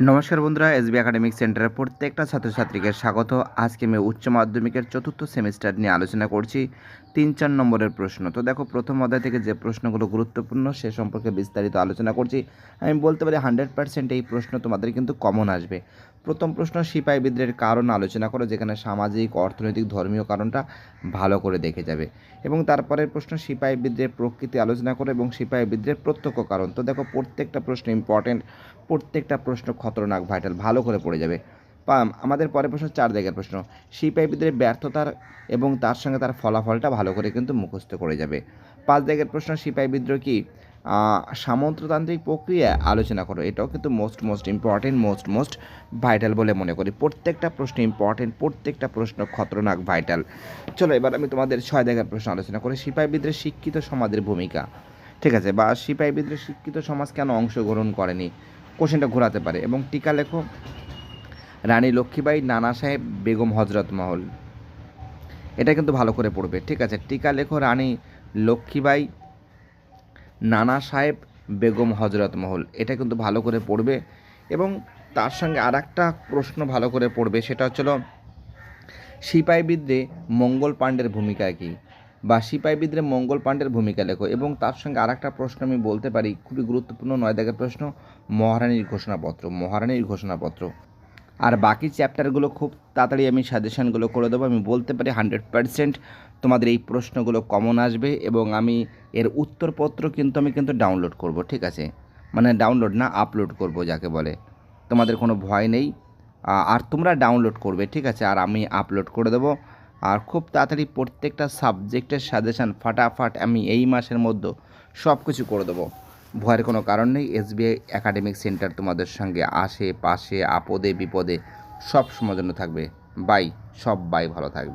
নমস্কার বন্ধুরা S B academic সেন্টারের প্রত্যেকটা ছাত্রছাত্রীকে স্বাগত। আজকে আমি উচ্চ মাধ্যমিকের চতুর্থ সেমিস্টার নিয়ে আলোচনা করছি, তিন চার নম্বরের প্রশ্ন। তো দেখো, প্রথম অধ্যায় থেকে যে প্রশ্নগুলো গুরুত্বপূর্ণ, সে সম্পর্কে বিস্তারিত আলোচনা করছি। আমি বলতে পারি হান্ড্রেড পার্সেন্ট এই প্রশ্ন তোমাদের কিন্তু কমন আসবে। প্রথম প্রশ্ন সিপাহী বিদ্রোহের কারণ আলোচনা করো, যেখানে সামাজিক, অর্থনৈতিক, ধর্মীয় কারণটা ভালো করে দেখে যাবে। এবং তারপরের প্রশ্ন সিপাহী বিদ্রোহের প্রকৃতি আলোচনা করো এবং সিপাহী বিদ্রোহের প্রত্যক্ষ কারণ। তো দেখো, প্রত্যেকটা প্রশ্ন ইম্পর্টেন্ট প্রত্যেকটা প্রশ্ন খতরনাক ভাইটাল ভালো করে পড়ে যাবে। আমাদের পরের প্রশ্ন চার জায়গার প্রশ্ন। সিপাহী বিদ্রোহের ব্যর্থতার এবং তার সঙ্গে তার ফলাফলটা ভালো করে কিন্তু মুখস্থ করে যাবে। পাঁচ জায়গার প্রশ্ন সিপাহী বিদ্রোহ কি? সামন্ততান্ত্রিক প্রক্রিয়া আলোচনা করো। এটাও কিন্তু most most important most most vital বলে মনে করি। প্রত্যেকটা প্রশ্ন ইম্পর্টেন্ট প্রত্যেকটা প্রশ্ন খতরনাক ভাইটাল চলো, এবার আমি তোমাদের ছয় জায়গার প্রশ্ন আলোচনা করি। সিপাহী বিদ্রোহে শিক্ষিত সমাজের ভূমিকা। ঠিক আছে, বা সিপাহী বিদ্রোহে শিক্ষিত সমাজ কেন অংশগ্রহণ করেনি? কোশ্চেনটা ঘোরাতে পারে। এবং টিকা লেখো, রানী লক্ষ্মীবাই নানা সাহেব, বেগম হজরত মহল। এটা কিন্তু ভালো করে পড়বে। ঠিক আছে, টিকা লেখো, রানী লক্ষ্মীবাই নানা সাহেব বেগম হজরত মহল। এটা কিন্তু ভালো করে পড়বে এবং তার সঙ্গে আর প্রশ্ন ভালো করে পড়বে, সেটা হচ্ছিল সিপাহী বিদ্রে মঙ্গল পাণ্ডের ভূমিকা কী? বা সিপাহী বিদ্রে মঙ্গল পাণ্ডের ভূমিকা লেখো। এবং তার সঙ্গে আর একটা প্রশ্ন আমি বলতে পারি, খুবই গুরুত্বপূর্ণ নয় দাগের প্রশ্ন, মহারানীর ঘোষণাপত্র মহারানীর ঘোষণাপত্র। আর বাকি চ্যাপ্টারগুলো খুব তাড়াতাড়ি আমি সাজেশানগুলো করে দেবো। আমি বলতে পারি হান্ড্রেড পারসেন্ট তোমাদের এই প্রশ্নগুলো কমন আসবে এবং আমি এর উত্তরপত্র কিন্তু আমি কিন্তু ডাউনলোড করব, ঠিক আছে? মানে ডাউনলোড না আপলোড করব যাকে বলে। তোমাদের কোনো ভয় নেই। আর তোমরা ডাউনলোড করবে, ঠিক আছে? আর আমি আপলোড করে দেবো। আর খুব তাড়াতাড়ি প্রত্যেকটা সাবজেক্টের সাজেশান ফাটাফাট আমি এই মাসের মধ্যে সব কিছু করে দেবো। ভয়ের কোনো কারণ নেই। এসবিআই একাডেমিক সেন্টার তোমাদের সঙ্গে আশেপাশে আপদে, বিপদে সব সময় জন্য থাকবে। বাই সব বাই ভালো থাকবে।